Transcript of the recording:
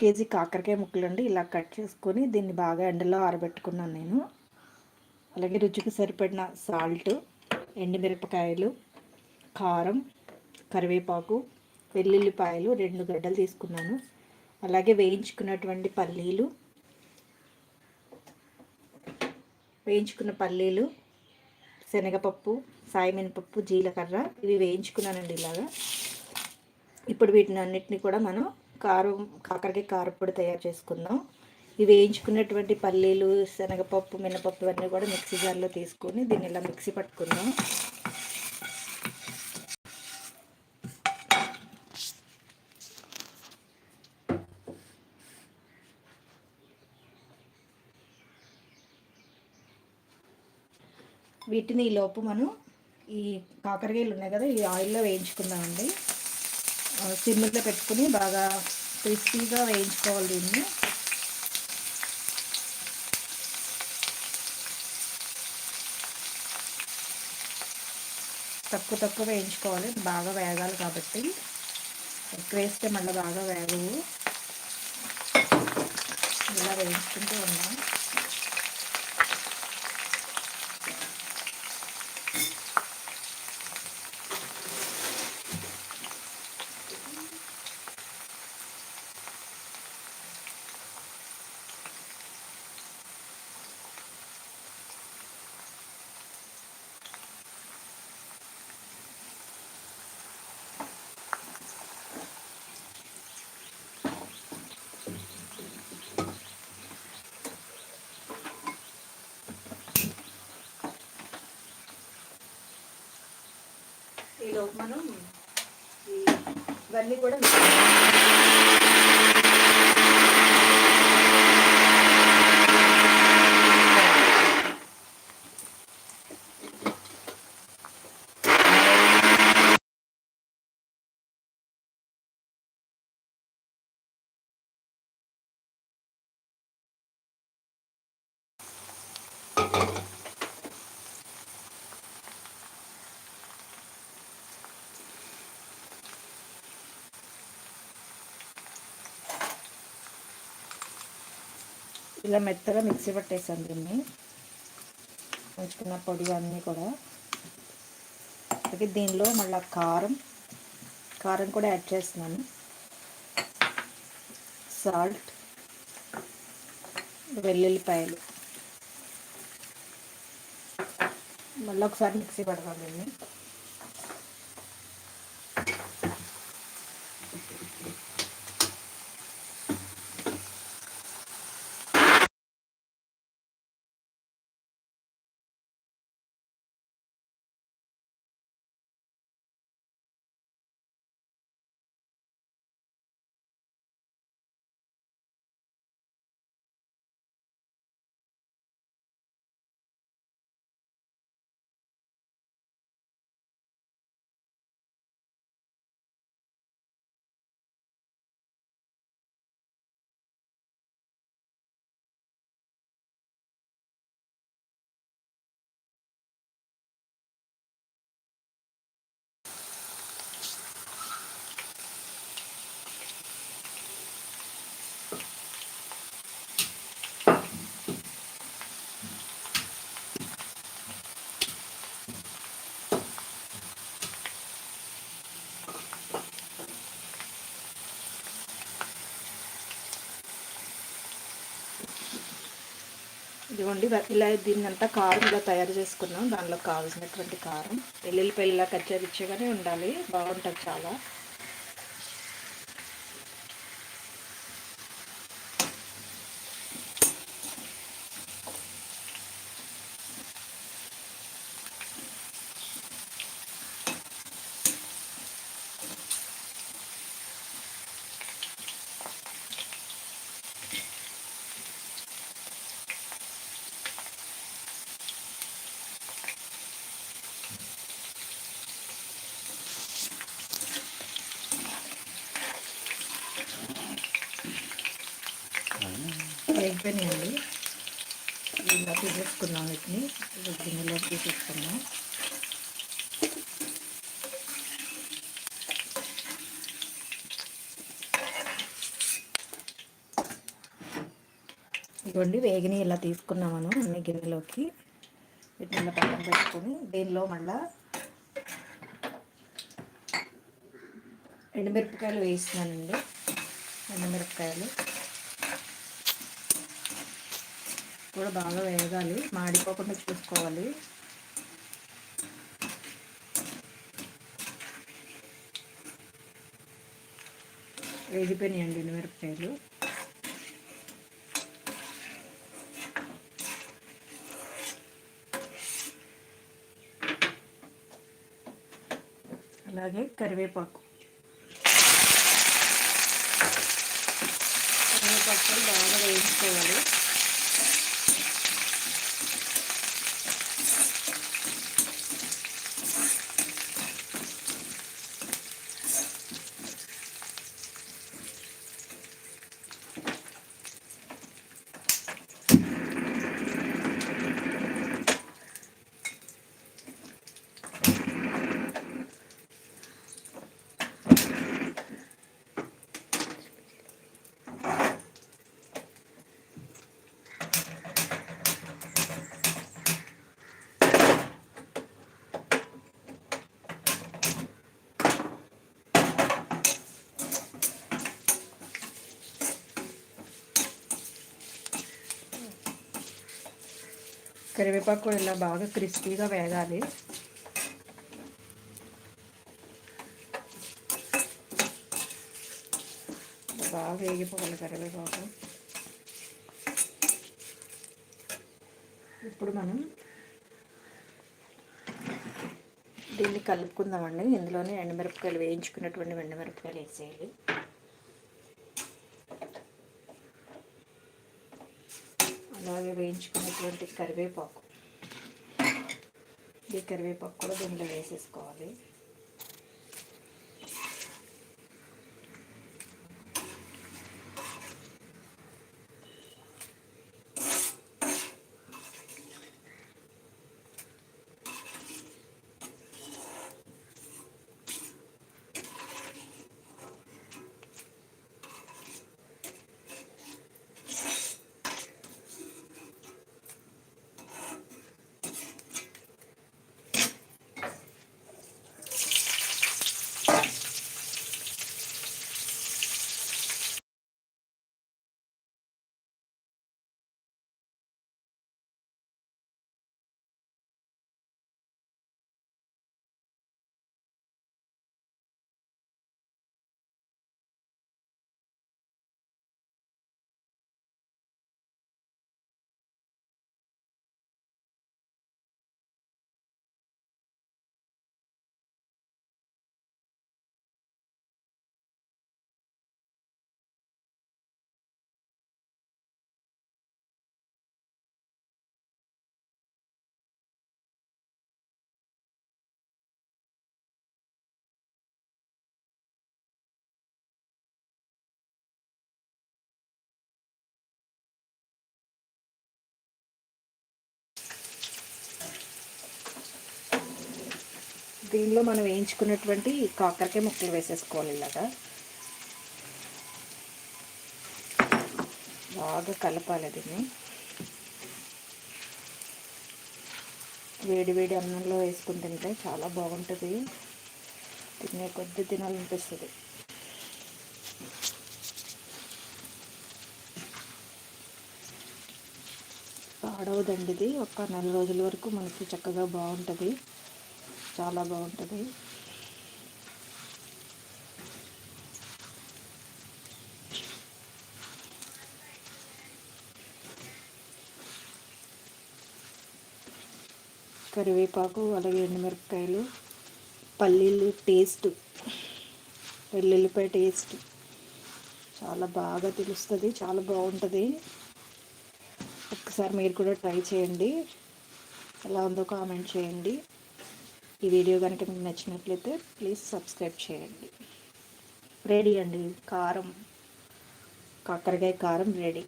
KG కాకరకాయ ముక్కలండి ఇలా cut చేసుకొని దీన్ని బాగా ఎండలో ఆరబెట్టుకున్నాను నేను. అలాగే రుచికి సరిపడిన సాల్ట్ ఎండుమిరపకాయలు కారం కరివేపాకు వెల్లుల్లిపాయలు రెండు గడ్డలు తీసుకున్నాను. అలాగే వేయించుకున్నటువంటి పల్లీలు వేయించుకున్న పల్లీలు శనగపప్పు సాయమినపప్పు జీలకర్ర ఇవి వేయించుకున్నానండి ఇలాగా. ఇప్పుడు వీటిని అన్నిటిని కూడా మనం కారం కాకరకాయ కారపొడి తయారు చేసుకుందాం. ఇవి వేయించుకున్నటువంటి పల్లీలు శనగపప్పు మినపప్పు ఇవన్నీ కూడా మిక్సీ జార్లో తీసుకొని దీన్ని ఇలా మిక్సీ పట్టుకుందాం. వీటిని ఈ లోపు మనం ఈ కాకరకాయలు ఉన్నాయి కదా ఈ ఆయిల్లో వేయించుకుందామండి. సిమ్లో పెట్టుకుని బాగా క్రిస్పీగా వేయించుకోవాలి దీన్ని. తక్కువ తక్కువ వేయించుకోవాలి బాగా వేగాలి కాబట్టి. ఎక్కువ వేస్తే మళ్ళీ బాగా వేగవు. ఇలా వేయించుకుంటూ ఉన్నాం. ఈలోపు మనం ఇవన్నీ కూడా ఇలా మెత్తగా మిక్సీ పట్టేసాను దీన్ని. ఉంచుకున్న పొడి అన్నీ కూడా. అలాగే దీనిలో మళ్ళీ కారం కారం కూడా యాడ్ చేస్తున్నాను. సాల్ట్ వెల్లుల్లిపాయలు. మళ్ళీ ఒకసారి మిక్సీ పడతాను దీన్ని. ఇదిగోండి ఇలా దీన్ని అంతా కారం ఇలా తయారు చేసుకున్నాం. దానిలో కావాల్సినటువంటి కారం వెల్లుల్లిపాయలు ఇలా కచ్చరిచ్చగానే ఉండాలి. బాగుంటుంది చాలా. అయిపోయినాయండి. ఇలా తీసేసుకున్నాం వీటిని. గిన్నెలో తీసేసుకున్నాం ఇవ్వండి వేగిని ఇలా తీసుకున్నాం మనం అన్ని గిన్నెలోకి. వీటిని ఇలా పక్కన పెట్టుకొని దీనిలో మళ్ళా ఎండుమిరపకాయలు వేస్తున్నానండి. ఎండుమిరపకాయలు. కూడా బాగా వేగాలి. మాడిపోకుండా చూసుకోవాలి. వేగిపోయినాయండి మిరపకాయలు. అలాగే కరివేపాకు. కరివేపాకు బాగా వేయించుకోవాలి. కరివేపాకు కూడా ఇలా బాగా క్రిస్పీగా వేగాలి. బాగా వేగిపోవాలి కరివేపాకు. ఇప్పుడు మనం దీన్ని కలుపుకుందామండి. ఇందులోనే ఎండుమిరపకాయలు వేయించుకున్నటువంటి ఎండుమిరపకాయలు వేసేయాలి. అలాగే వేయించుకున్నటువంటి కరివేపాకు. ఈ కరివేపాకు కూడా దీంట్లో వేసేసుకోవాలి. దీనిలో మనం వేయించుకున్నటువంటి కాకరకాయ ముక్కలు వేసేసుకోవాలి ఇలాగా. బాగా కలపాలి దీన్ని. వేడి వేడి అన్నంలో వేసుకుని తింటే చాలా బాగుంటుంది. తినే కొద్ది తినాలనిపిస్తుంది. పాడవదండి ఇది. ఒక నెల రోజుల వరకు మనకి చక్కగా బాగుంటుంది. చాలా బాగుంటుంది. కరివేపాకు అలాగే ఎండుమిరపకాయలు పల్లీలు టేస్ట్ వెల్లుల్లిపాయ టేస్ట్ చాలా బాగా తెలుస్తుంది చాలా బాగుంటుంది. ఒక్కసారి మీరు కూడా ట్రై చేయండి. ఎలా ఉందో కామెంట్ చేయండి. ఈ వీడియో కనుక మీకు నచ్చినట్లయితే ప్లీజ్ సబ్స్క్రైబ్ చేయండి. రెడీ అండి. కారం కాకరకాయ కారం రెడీ